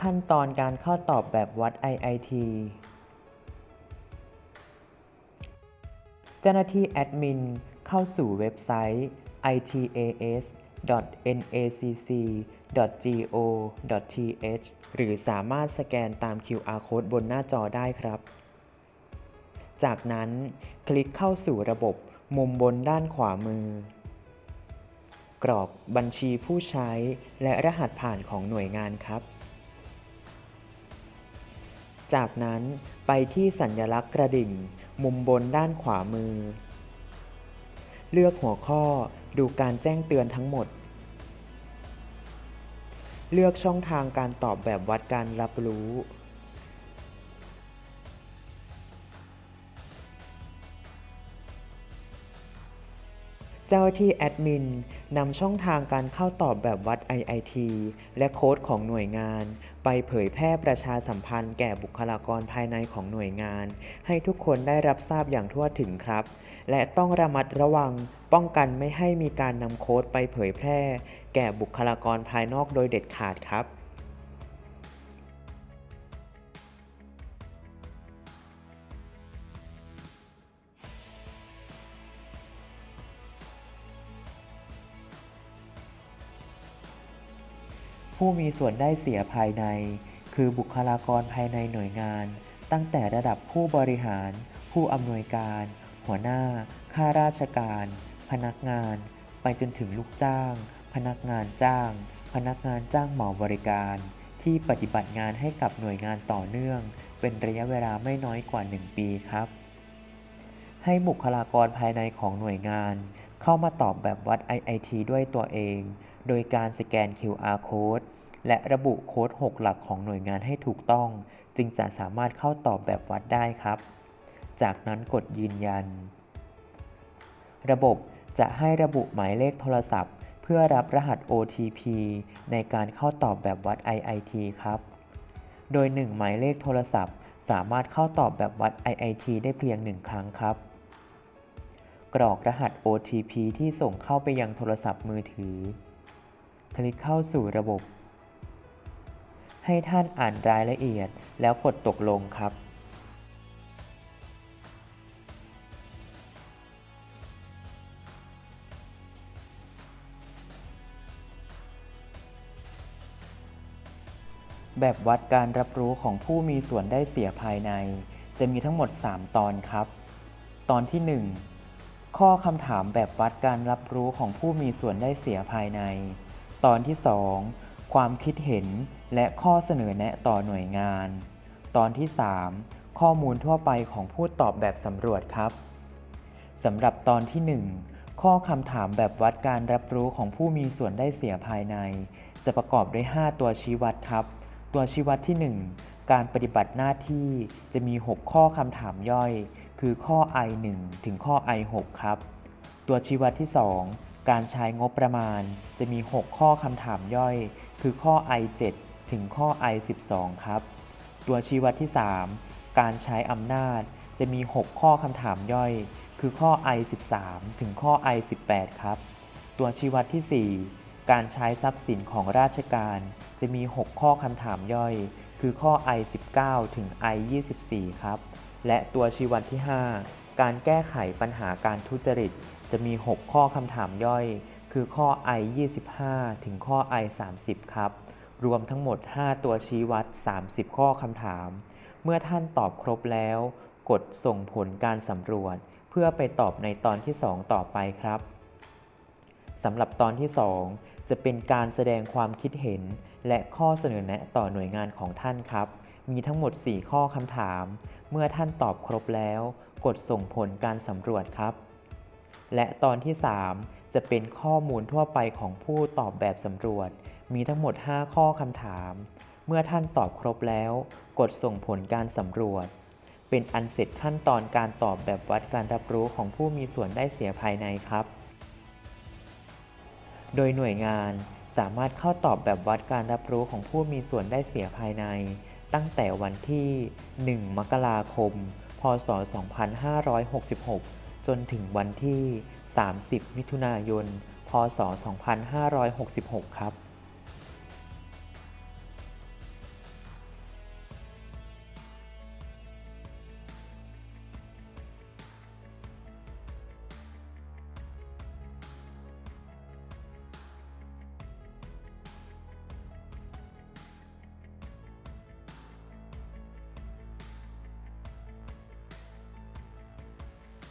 ขั้นตอนการเข้าตอบแบบวัด IIT เจ้าหน้าที่แอดมินเข้าสู่เว็บไซต์ itas.nacc.go.th หรือสามารถสแกนตาม QR code บนหน้าจอได้ครับ จากนั้นคลิกเข้าสู่ระบบมุมบนด้านขวามือ กรอกบัญชีผู้ใช้และรหัสผ่านของหน่วยงานครับ จากนั้นไปที่สัญลักษณ์กระดิ่ง มุมบนด้านขวามือ เลือกหัวข้อดูการแจ้งเตือนทั้งหมด เลือกช่องทางการตอบแบบวัดการรับรู้ เจ้าที่แอดมินนำช่องทางการเข้าตอบแบบวัด IIT และโค้ดของหน่วยงาน ไปเผยแพร่ประชาสัมพันธ์แก่บุคลากรภายในของหน่วยงาน ให้ทุกคนได้รับทราบอย่างทั่วถึงครับ และต้องระมัดระวังป้องกันไม่ให้มีการนำโค้ดไปเผยแพร่ แก่บุคลากรภายนอกโดยเด็ดขาดครับ ผู้มีส่วนได้เสียภายใน คือบุคลากรภายในหน่วยงาน ตั้งแต่ระดับผู้บริหาร ผู้อำนวยการ หัวหน้า ข้าราชการ พนักงาน ไปจนถึงลูกจ้าง พนักงานจ้าง พนักงานจ้างเหมาบริการ ที่ปฏิบัติงานให้กับหน่วยงานต่อเนื่อง เป็นระยะเวลาไม่น้อยกว่า 1 ปีครับ ให้บุคลากรภายในของหน่วยงาน เข้ามาตอบแบบวัด IIT ด้วยตัวเอง โดยการสแกน QR code และระบุโค้ด 6 หลักของหน่วยงานให้ถูกต้อง จึงจะสามารถเข้าตอบแบบวัดได้ครับ จากนั้นกดยืนยัน ระบบจะให้ระบุหมายเลขโทรศัพท์ เพื่อรับรหัส OTP ในการเข้าตอบแบบวัด IIT ครับ โดย 1 หมายเลขโทรศัพท์ สามารถเข้าตอบแบบวัด IIT ได้เพียง 1 ครั้งครับ กรอกรหัส OTP ที่ส่งเข้าไปยังโทรศัพท์มือถือ คลิกเข้าสู่ระบบ ให้ท่านอ่านรายละเอียดแล้วกดตกลงครับ แบบวัดการรับรู้ของผู้มีส่วนได้เสียภายใน จะมีทั้งหมด 3 ตอนครับ ตอนที่ 1 ข้อคำถามแบบวัดการรับรู้ของผู้มีส่วนได้เสียภายใน ตอนที่ 2 ความคิดเห็นและข้อเสนอแนะต่อหน่วยงาน ตอนที่ 3 ข้อมูลทั่วไปของผู้ตอบแบบสำรวจครับสำหรับตอนที่ 1 ข้อคำถามแบบวัดการรับรู้ของผู้มีส่วนได้เสียภายใน จะประกอบด้วย 5 ตัวชี้วัดครับ ตัวชี้วัดที่ 1 การปฏิบัติหน้าที่จะมี 6 ข้อคำถามย่อย คือข้อ I1 ถึงข้อ I6 ครับ ตัวชี้วัดที่ 2 การใช้งบประมาณจะมี 6 ข้อคำถามย่อย คือข้อ I7 ถึงข้อ I12 ครับ ตัวชี้วัดที่ 3 การใช้อำนาจจะมี 6 ข้อคำถามย่อย คือข้อ I13 ถึงข้อ I18 ครับ ตัวชี้วัดที่ 4 การใช้ทรัพย์สินของราชการ จะมี 6 ข้อคำถามย่อย คือข้อ I19 ถึง I24 ครับ และตัวชี้วัดที่ 5 การแก้ไขปัญหาการทุจริต จะมี 6 ข้อคำถามย่อย คือข้อ I25 ถึงข้อ I30 ครับ รวมทั้งหมด 5 ตัวชี้วัด 30 ข้อคำถาม เมื่อท่านตอบครบแล้ว กดส่งผลการสำรวจ เพื่อไปตอบในตอนที่ 2 ต่อไปครับสำหรับตอนที่ 2 จะเป็นการแสดงความคิดเห็น และข้อเสนอแนะต่อหน่วยงานของท่านครับ มีทั้งหมด 4 ข้อคำถาม เมื่อท่านตอบครบแล้ว กดส่งผลการสำรวจครับ และตอนที่ 3 จะเป็นข้อมูลทั่วไปของผู้ตอบแบบสำรวจ มีทั้งหมด 5 ข้อคำถาม เมื่อท่านตอบครบแล้ว กดส่งผลการสำรวจ เป็นอันเสร็จขั้นตอนการตอบแบบวัดการรับรู้ของผู้มีส่วนได้เสียภายในครับ โดยหน่วยงานสามารถเข้าตอบแบบวัดการรับรู้ของผู้มีส่วนได้เสียภายใน ตั้งแต่วันที่ 1 มกราคม พศ 2566 จนถึงวันที่ 30 มิถุนายน พศ 2566 ครับ